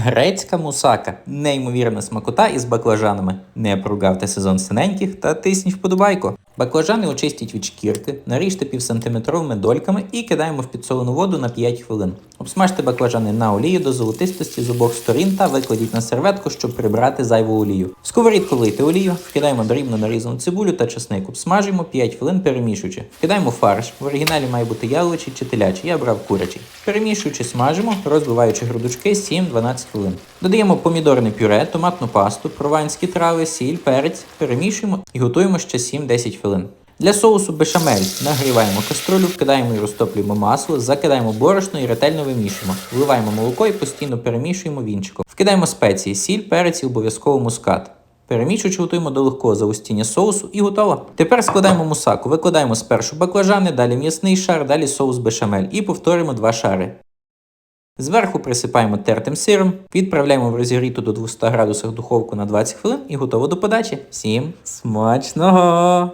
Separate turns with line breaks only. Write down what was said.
Грецька мусака неймовірна смакота із баклажанами. Не прогавте сезон синеньких та тисніть вподобайку. Баклажани очистіть від шкірки, наріжте півсантиметровими дольками і кидаємо в підсолену воду на 5 хвилин. Обсмажте баклажани на олії до золотистості з обох сторін та викладіть на серветку, щоб прибрати зайву олію. В сковорідку влийте олію, вкидаємо дрібно нарізану цибулю та чесник, обсмажуємо 5 хвилин перемішуючи. Вкидаємо фарш. В оригіналі має бути яловичий чи телячий, я брав курячий. Перемішуючи, смажимо, розбиваючи грудочки 7-12 хвилин. Додаємо помідорне пюре, томатну пасту, прованські трави, сіль, перець, перемішуємо і готуємо ще 7-10 хвилин. Для соусу бешамель нагріваємо каструлю, вкидаємо і розтоплюємо масло, закидаємо борошно і ретельно вимішуємо. Вливаємо молоко і постійно перемішуємо вінчиком. Вкидаємо спеції, сіль, перець і обов'язково мускат. Перемішуючи, готуємо до легкого загустіння соусу і готово. Тепер складаємо мусаку, викладаємо спершу баклажани, далі м'ясний шар, далі соус бешамель і повторюємо два шари. Зверху присипаємо тертим сиром, відправляємо в розігріту до 200 градусах духовку на 20 хвилин і готово до подачі. Всім смачного!